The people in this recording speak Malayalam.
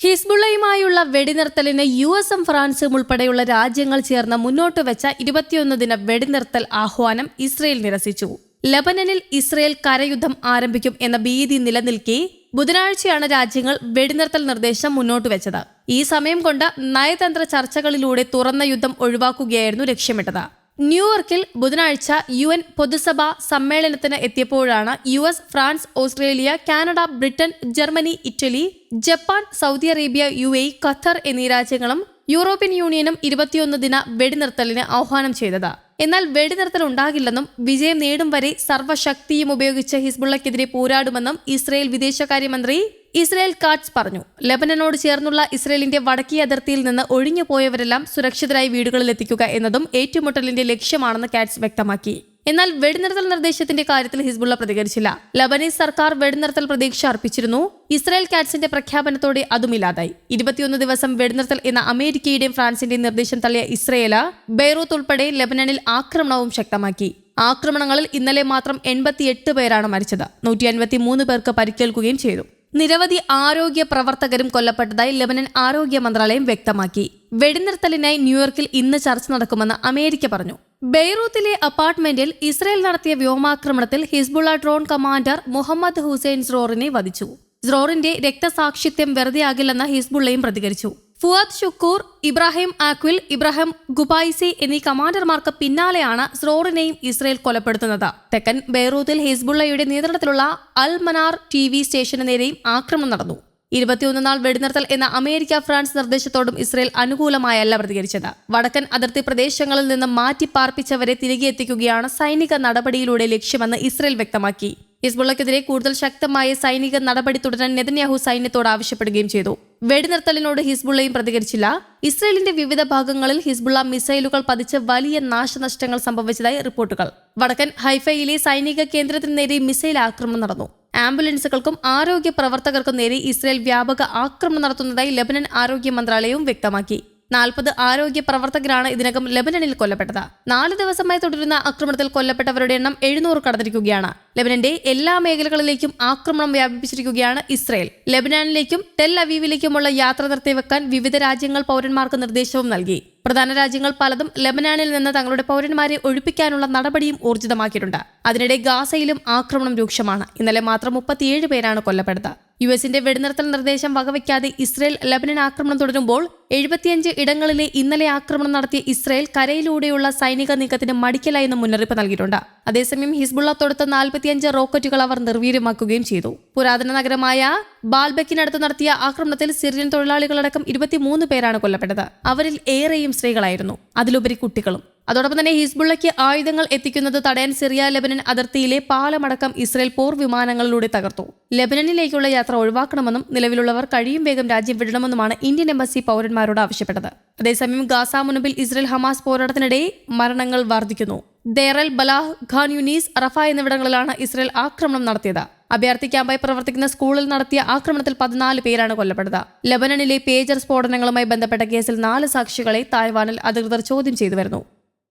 ഹിസ്ബുള്ളയുമായുള്ള വെടിനിർത്തലിന് യു എസും ഫ്രാൻസും ഉൾപ്പെടെയുള്ള രാജ്യങ്ങൾ ചേർന്ന് മുന്നോട്ട് വെച്ച ഇരുപത്തിയൊന്ന് ദിന വെടിനിർത്തൽ ആഹ്വാനം ഇസ്രയേൽ നിരസിച്ചു. ലബനനിൽ ഇസ്രയേൽ കരയുദ്ധം ആരംഭിക്കും എന്ന ഭീതി നിലനിൽക്കെ ബുധനാഴ്ചയാണ് രാജ്യങ്ങൾ വെടിനിർത്തൽ നിർദ്ദേശം മുന്നോട്ട് വെച്ചത്. ഈ സമയം കൊണ്ട് നയതന്ത്ര ചർച്ചകളിലൂടെ തുറന്ന യുദ്ധം ഒഴിവാക്കുകയായിരുന്നു ലക്ഷ്യമിട്ടത്. ന്യൂയോർക്കിൽ ബുധനാഴ്ച യു എൻ പൊതുസഭാ സമ്മേളനത്തിന് എത്തിയപ്പോഴാണ് U S France Australia Canada Britain Germany Italy Japan Saudi Arabia U A Qatar എന്നീ രാജ്യങ്ങളും യൂറോപ്യൻ യൂണിയനും ഇരുപത്തിയൊന്ന് ദിന വെടിനിർത്തലിന് ആഹ്വാനം ചെയ്തത്. എന്നാൽ വെടിനിർത്തൽ ഉണ്ടാകില്ലെന്നും വിജയം നേടും വരെ സർവശക്തിയും ഉപയോഗിച്ച് ഹിസ്ബുള്ളക്കെതിരെ പോരാടുമെന്നും ഇസ്രയേൽ വിദേശകാര്യമന്ത്രി ഇസ്രയേൽ കാറ്റ്സ് പറഞ്ഞു. ലെബനനോട് ചേർന്നുള്ള ഇസ്രയേലിന്റെ വടക്കേ അതിർത്തിയിൽ നിന്ന് ഒഴിഞ്ഞുപോയവരെല്ലാം സുരക്ഷിതരായി വീടുകളിലെത്തിക്കുക എന്നതും ഏറ്റുമുട്ടലിന്റെ ലക്ഷ്യമാണെന്ന് കാറ്റ്സ് വ്യക്തമാക്കി. എന്നാൽ വെടിനിർത്തൽ നിർദ്ദേശത്തിന്റെ കാര്യത്തിൽ ഹിസ്ബുള്ള പ്രതികരിച്ചില്ല. ലബനീസ് സർക്കാർ വെടിനിർത്തൽ പ്രതീക്ഷ അർപ്പിച്ചിരുന്നു. ഇസ്രായേൽ കാറ്റ്സിന്റെ പ്രഖ്യാപനത്തോടെ അതുമില്ലാതായി ഇരുപത്തിയൊന്ന് ദിവസം വെടിനിർത്തൽ എന്ന അമേരിക്കയുടെയും ഫ്രാൻസിന്റെയും നിർദ്ദേശം തള്ളിയ ഇസ്രയേൽ ബെയ്റൂത്ത് ഉൾപ്പെടെ ലബനനിൽ ആക്രമണവും ശക്തമാക്കി. ആക്രമണങ്ങളിൽ ഇന്നലെ മാത്രം എൺപത്തിയെട്ട് പേരാണ് മരിച്ചത്. നൂറ്റി അൻപത്തി മൂന്ന് പേർക്ക് പരിക്കേൽക്കുകയും ചെയ്തു. നിരവധി ആരോഗ്യ പ്രവർത്തകരും കൊല്ലപ്പെട്ടതായി ലെബനൻ ആരോഗ്യ മന്ത്രാലയം വ്യക്തമാക്കി. വെടിനിർത്തലിനായി ന്യൂയോർക്കിൽ ഇന്ന് ചർച്ച നടക്കുമെന്ന് അമേരിക്ക പറഞ്ഞു. ബെയ്റൂത്തിലെ അപ്പാർട്ട്മെന്റിൽ ഇസ്രയേൽ നടത്തിയ വ്യോമാക്രമണത്തിൽ Hezbollah drone commander Muhammad Hussein സ്രോറിനെ വധിച്ചു. സ്രോറിന്റെ രക്തസാക്ഷിത്യം വെറുതെയാകില്ലെന്ന് ഹിസ്ബുള്ളയും പ്രതികരിച്ചു. ഫുവാദ് ഷുക്കൂർ ഇബ്രാഹിം ആക്വിൽ ഇബ്രാഹിം ഗുബായിസി എന്നീ കമാൻഡർമാർക്ക് പിന്നാലെയാണ് സ്രോറിനെയും ഇസ്രയേൽ കൊലപ്പെടുത്തുന്നത്. തെക്കൻ ബെയ്റൂത്തിൽ ഹിസ്ബുള്ളയുടെ നേതൃത്വത്തിലുള്ള അൽ മനാർ ടി വി സ്റ്റേഷന് നേരെയും ആക്രമണം നടന്നു. ഇരുപത്തിയൊന്ന് നാൾ വെടിനിർത്തൽ എന്ന അമേരിക്ക ഫ്രാൻസ് നിർദ്ദേശത്തോടും ഇസ്രയേൽ അനുകൂലമായല്ല പ്രതികരിച്ചത്. വടക്കൻ അതിർത്തി പ്രദേശങ്ങളിൽ നിന്ന് മാറ്റിപ്പാർപ്പിച്ചവരെ തിരികെ എത്തിക്കുകയാണ് സൈനിക നടപടിയിലൂടെ ലക്ഷ്യമെന്ന് ഇസ്രയേൽ വ്യക്തമാക്കി. ഹിസ്ബുള്ളക്കെതിരെ കൂടുതൽ ശക്തമായ സൈനിക നടപടി തുടരാൻ നെതന്യാഹു സൈന്യത്തോട് ആവശ്യപ്പെടുകയും ചെയ്തു. വെടിനിർത്തലിനോട് ഹിസ്ബുള്ളയും പ്രതികരിച്ചില്ല. ഇസ്രയേലിന്റെ വിവിധ ഭാഗങ്ങളിൽ ഹിസ്ബുള്ള മിസൈലുകൾ പതിച്ച് വലിയ നാശനഷ്ടങ്ങൾ സംഭവിച്ചതായി റിപ്പോർട്ടുകൾ. വടക്കൻ ഹൈഫയിലെ സൈനിക കേന്ദ്രത്തിന് നേരെ മിസൈൽ ആക്രമണം നടന്നു. ആംബുലൻസുകൾക്കും ആരോഗ്യ പ്രവർത്തകർക്കും നേരെ ഇസ്രയേൽ വ്യാപക ആക്രമണം നടത്തുന്നതായി ലബനൻ ആരോഗ്യ മന്ത്രാലയവും വ്യക്തമാക്കി. നാൽപ്പത് ആരോഗ്യ പ്രവർത്തകരാണ് ഇതിനകം ലെബനനിൽ കൊല്ലപ്പെട്ടത്. നാല് ദിവസമായി തുടരുന്ന ആക്രമണത്തിൽ കൊല്ലപ്പെട്ടവരുടെ എണ്ണം എഴുന്നൂറ് കടന്നിരിക്കുകയാണ്. ലെബനന്റെ എല്ലാ മേഖലകളിലേക്കും ആക്രമണം വ്യാപിപ്പിച്ചിരിക്കുകയാണ് ഇസ്രയേൽ. ലെബനാനിലേക്കും ടെൽ അവീവിലേക്കുമുള്ള യാത്ര നിർത്തിവെക്കാൻ വിവിധ രാജ്യങ്ങൾ പൗരന്മാർക്ക് നിർദ്ദേശവും നൽകി. പ്രധാന രാജ്യങ്ങൾ പലതും ലെബനാനിൽ നിന്ന് തങ്ങളുടെ പൗരന്മാരെ ഒഴിപ്പിക്കാനുള്ള നടപടിയും ഊർജിതമാക്കിയിട്ടുണ്ട്. അതിനിടെ ഗാസയിലും ആക്രമണം രൂക്ഷമാണ്. ഇന്നലെ മാത്രം മുപ്പത്തിയേഴ് പേരാണ് കൊല്ലപ്പെട്ടത്. യു എസിന്റെ വെടിനിർത്തൽ നിർദ്ദേശം വകവയ്ക്കാതെ ഇസ്രയേൽ ലബനൻ ആക്രമണം തുടരുമ്പോൾ എഴുപത്തിയഞ്ച് ഇടങ്ങളിലെ ഇന്നലെ ആക്രമണം നടത്തിയ ഇസ്രയേൽ കരയിലൂടെയുള്ള സൈനിക നീക്കത്തിന് മടിക്കലായെന്ന് മുന്നറിയിപ്പ് നൽകിയിട്ടുണ്ട്. അതേസമയം ഹിസ്ബുള്ള തൊടുത്ത നാൽപ്പത്തിയഞ്ച് റോക്കറ്റുകൾ അവർ നിർവീര്യമാക്കുകയും ചെയ്തു. പുരാതന നഗരമായ ബാൽബക്കിനടുത്ത് നടത്തിയ ആക്രമണത്തിൽ സിറിയൻ തൊഴിലാളികളടക്കം ഇരുപത്തിമൂന്ന് പേരാണ് കൊല്ലപ്പെട്ടത്. അവരിൽ ഏറെയും സ്ത്രീകളായിരുന്നു. അതിലുപരി കുട്ടികളും. അതോടൊപ്പം തന്നെ ഹിസ്ബുള്ളയ്ക്ക് ആയുധങ്ങൾ എത്തിക്കുന്നത് തടയാൻ സിറിയ ലെബനൻ അതിർത്തിയിലെ പാലമടക്കം ഇസ്രയേൽ പോർ വിമാനങ്ങളിലൂടെ തകർത്തു. ലെബനനിലേക്കുള്ള യാത്ര ഒഴിവാക്കണമെന്നും നിലവിലുള്ളവർ കഴിയും വേഗം രാജ്യം വിടണമെന്നുമാണ് ഇന്ത്യൻ എംബസി പൗരന്മാരോട് ആവശ്യപ്പെട്ടത്. അതേസമയം ഗാസ മുൻപിൽ ഇസ്രയേൽ ഹമാസ് പോരാട്ടത്തിനിടെ മരണങ്ങൾ വർദ്ധിക്കുന്നു Deir al Balah Khan Younis Rafah എന്നിവിടങ്ങളിലാണ് ഇസ്രയേൽ ആക്രമണം നടത്തിയത്. അഭയാർത്ഥി ക്യാമ്പായി പ്രവർത്തിക്കുന്ന സ്കൂളിൽ നടത്തിയ ആക്രമണത്തിൽ പതിനാല് പേരാണ് കൊല്ലപ്പെട്ടത്. ലബനനിലെ പേജർ സ്ഫോടനങ്ങളുമായി ബന്ധപ്പെട്ട കേസിൽ നാല് സാക്ഷികളെ തായ്വാനിൽ അധികൃതർ ചോദ്യം ചെയ്തു വരുന്നു